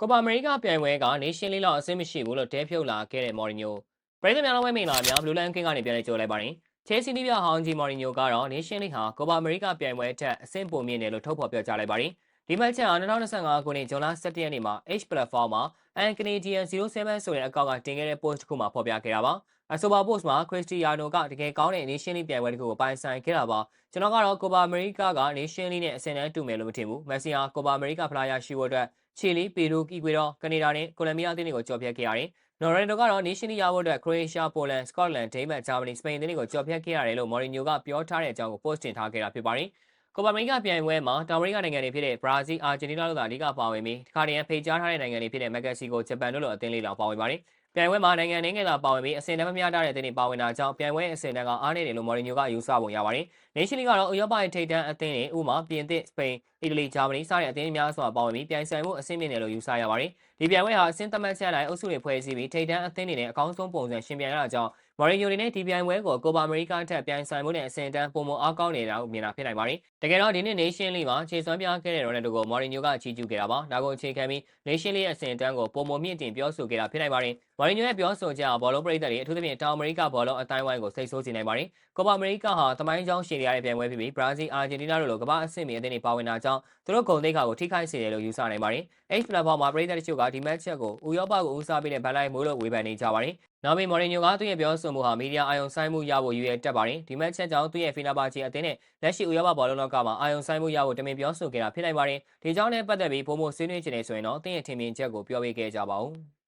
ကိုပါအမေရိကပြိုင်ပွဲကနေရှင်းလေးလောက်အဆင်မရှိဘူးလို့တဲဖြုတ်လာခဲ့တဲ့မော်ရီညိုပရိသတ်များလုံးဝဲမင်္ဂလာများဘလူးလန်ကင်းကနေပြန်လည်ကြိုလိုက်ပါတယ်ချဲစီးတီးပြဟောင်းကြီးမော်ရီညိုကတော့နေရှင်းလေးဟာကိုပါအမေရိကပြိုင်ပွဲထက်အဆင့်ပိုမြင့်တယ်လို့ထုတ်ဖော်ပြောကြားလိုက်ပါတယ်ဒီမတ်ချန်2025ခုနှစ်ဇွန်လ17ရက်နေ့မှာ H platform မှာ An Canadian 07ဆိုတဲ့အကောင့်ကတင်ခဲ့တဲ့ post တစ်ခုမှာဖော်ပြခဲ့တာပါအဆိုပါ post မှာ Cristiano ကတကယ်ကောင်းတဲ့ Nation League ပြိုင်ပွဲတစ်ခုကိုပိုင်ဆိုင်ခဲ့တာပါကျွန်တော်ကတော့ Copa America က Nation League နဲ့အဆင့်တန်းတူမယ်လို့မထင်ဘူး Messi ဟာ Copa America ဖလားရရှိဖို့အတွက် ချီလီပီရူကီကွေတော့ကနေဒါနဲ့ကိုလံဘီယာအသင်းတွေကိုကြော်ဖြတ်ခဲ့ရတယ်နော်ရန်ဒိုကတော့ Nation League ရဖို့အတွက် Croatia, Poland, Scotland, Denmark, Germany, Spain အသင်းတွေကိုကြော်ဖြတ်ခဲ့ရတယ်လို့ Mourinho ကပြောထားတဲ့အကြောင်းကို post တင်ထားခဲ့တာဖြစ်ပါတယ်ကိုပါအမေရိကပြိုင်ပွဲမှာတောင်အမေရိကနိုင်ငံတွေဖြစ်တဲ့ဘရာဇီးအာဂျင်တီးနားတို့သာအဓိကပါဝင်ပြီးတခါတည်းဖိတ်ကြားထားတဲ့နိုင်ငံတွေဖြစ်တဲ့မက္ကဆီကိုဂျပန်တို့လိုအသင်းလေးလောင်ပါဝင်ပါတယ်ပြိုင်ပွဲမှာနိုင်ငံနိုင်ငံသာပါဝင်ပြီးအစင်တမ်းမများတဲ့အသင်းတွေပါဝင်တာကြောင့်ပြိုင်ပွဲအစင်တမ်းကအားနည်းတယ်လို့မော်ရီညိုကယူဆပုံရပါတယ်။ Nation League ကတော့ဥရောပရဲ့ထိပ်တန်းအသင်းတွေဥပမာပြင်သစ်၊စပိန်၊ အီတလီ၊ဂျာမနီစတဲ့အသင်းများစွာပါဝင်ပြီးပြိုင်ဆိုင်မှုအဆင့်မြင့်တယ်လို့ယူဆရပါတယ်။ဒီပြိုင်ပွဲဟာအဆင့်သတ်မှတ်ချက်တိုင်းအုပ်စုတွေဖွဲ့စည်းပြီးထိပ်တန်းအသင်းတွေနဲ့အကောင်းဆုံးပုံစံရှင်ပြိုင်ရတာကြောင့်မော်ရီညိုတွေနဲ့ဒီပြိုင်ပွဲကိုကိုပါအမေရိကထက်ပြိုင်ဆိုင်မှုနဲ့အဆင့်တန်းပုံမအားကောင်းနေတာကိုမြင်တာဖြစ်နိုင်ပါတယ်။တကယ်တော့ဒီနေ့ Nation League မှာခြေစွမ်းပြခဲ့တဲ့ရိုနယ်ဒိုကိုမော်ရီညိုကချီးကျူးခဲ့တာပါ။ဒါကိုအခြေခံပြီး Nation League ရဲ့အဆင့်တန်းကိုပုံမမြင့်တင်ပြောဆိုခဲ့တာဖြစ်နိုင်ပါတယ်။မော်ရီညိုရဲ့ပြောဆိုချက်ဟာဘောလုံးပရိသတ်တွေအထူးသဖြင့်တောင်အမေရိကဘောလုံးအတိုင်းဝိုင်းကိုစိတ်ဆိုးစေနိုင်ပါတယ်။ကိုပါအမေရိကဟာသမိုင်းကြောင်းရှည်ရတဲ့ပြိုင်ပွဲဖြစ်ပြီးဘရာဇီးအာဂျင်တီးနားတို့လိုကမ္ဘာအဆင့်မီအသင်းတွေပါဝင်တာကြောင့်သူတို့ဂုဏ်သိက္ခာကိုထိခိုက်စေတယ်လို့ယူဆနိုင်ပါတယ်။ H platform မှာပရိသတ်တချို့ကဒီမတ်ချက်ကိုဥရောပကိုဦးစားပေးတဲ့ဗန်လိုက်မိုးလို့ဝေဖန်နေကြပါတယ်။နောက်ပြီးမော်ရီညိုကသူ့ရဲ့ပြောဆိုမှုဟာမီဒီယာအာယုံဆိုင်မှုရဖို့ရည်ရွယ်တက်ပါတယ်။ဒီမတ်ချက်ကြောင့်သူ့ရဲ့ဖီနာဘာချီအသင်းနဲ့လက်ရှိဥရောပဘောလုံးလောကမှာအာယုံဆိုင်မှုရဖို့တမင်ပြောဆိုခဲ့တာဖြစ်နိုင်ပါတယ်။ဒီကြောင့်လည်းပတ်သက်ပြီးပုံမဆွေးနွေးချင်နေဆိုရင်တော့တင်းရဲ့ထင်မြင်ချက်ကိုပြောပေးခဲ့ကြပါဦး။